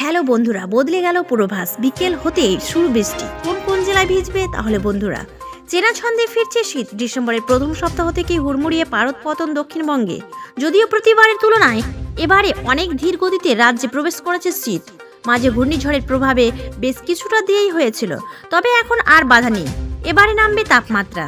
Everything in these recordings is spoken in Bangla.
হ্যালো বন্ধুরা, বদলে গেল পূর্বাভাস। বিকেল হতেই শুরু বৃষ্টি। কোন কোন জেলায় ভিজবে, তাহলে বন্ধুরা? চেনা ছন্দে ফিরছে শীত। ডিসেম্বরের প্রথম সপ্তাহ থেকে হুড়মুড়িয়ে পারদ পতন দক্ষিণবঙ্গে। যদিও প্রতিবারের তুলনায় এবারে অনেক ধীর গতিতে রাজ্যে প্রবেশ করেছে শীত। মাঝে ঘূর্ণিঝড়ের প্রভাবে বেশ কিছুটা দিয়েই হয়েছিল, তবে এখন আর বাধা নেই। এবারে নামবে তাপমাত্রা।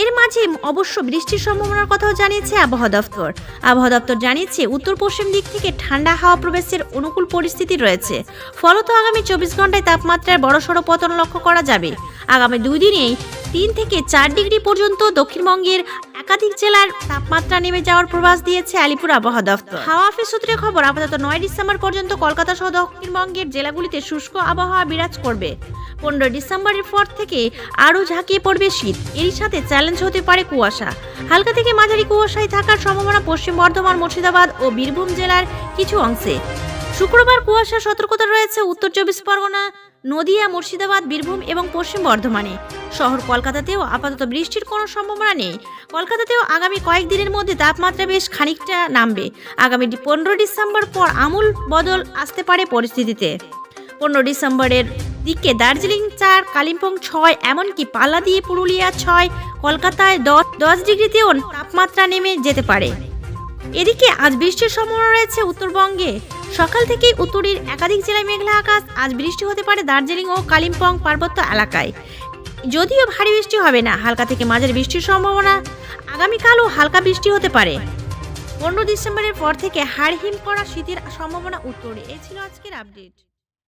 এর মাঝে অবশ্য বৃষ্টির সম্ভাবনার কথাও জানিয়েছে আবহাওয়া দপ্তর। আবহাওয়া দপ্তর জানিয়েছে উত্তর পশ্চিম দিক থেকে ঠান্ডা হাওয়া প্রবেশের অনুকূল পরিস্থিতি রয়েছে। ফলত আগামী চব্বিশ ঘন্টায় তাপমাত্রার বড়সড় পতন লক্ষ্য করা যাবে। আগামী দুই দিনেই তিন থেকে চার ডিগ্রি পর্যন্ত দক্ষিণবঙ্গের একাধিক জেলার তাপমাত্রা নেমে যাওয়ার প্রভাস দিয়েছে আলিপুর আবহাওয়া দপ্তর। হাওয়া অফিস সূত্রে খবর, আপাতত নয় ডিসেম্বর পর্যন্ত কলকাতা সহ দক্ষিণবঙ্গের জেলাগুলিতে শুষ্ক আবহাওয়া বিরাজ করবে। পনেরো ডিসেম্বরের পর থেকে আরও ঝাঁকিয়ে পড়বে শীত। এরই সাথে চ্যালেঞ্জ হতে পারে কুয়াশা। হালকা থেকে মাঝারি কুয়াশায় থাকার সম্ভাবনা পশ্চিম বর্ধমান, মুর্শিদাবাদ ও বীরভূম জেলার কিছু অংশে। শুক্রবার কুয়াশা সতর্কতা রয়েছে উত্তর চব্বিশ পরগনা, নদিয়া, মুর্শিদাবাদ, বীরভূম এবং পশ্চিম বর্ধমানে। শহর কলকাতাতেও আপাতত বৃষ্টির কোনো সম্ভাবনা নেই। কলকাতাতেও আগামী কয়েকদিনের মধ্যে তাপমাত্রা বেশ খানিকটা নামবে। আগামী পনেরো ডিসেম্বর পর আমূল বদল আসতে পারে পরিস্থিতিতে। পনেরো ডিসেম্বরের দিকে দার্জিলিং চার, কালিম্পং ছয়, এমনকি পাল্লা দিয়ে পুরুলিয়া ছয়, কলকাতায় দশ দশ ডিগ্রিতেও তাপমাত্রা নেমে যেতে পারে। এদিকে আজ বৃষ্টির সম্ভাবনা রয়েছে উত্তরবঙ্গে। সকাল থেকেই উত্তরের একাধিক জেলায় মেঘলা আকাশ। আজ বৃষ্টি হতে পারে দার্জিলিং ও কালিম্পং পার্বত্য এলাকায়। যদিও ভারী বৃষ্টি হবে না, হালকা থেকে মাঝারি বৃষ্টির সম্ভাবনা আগামীকালও হালকা বৃষ্টি হতে পারে। পনেরো ডিসেম্বরের পর থেকে হাড় হিম করা শীতের সম্ভাবনা উত্তরে। এ ছিল আজকের আপডেট।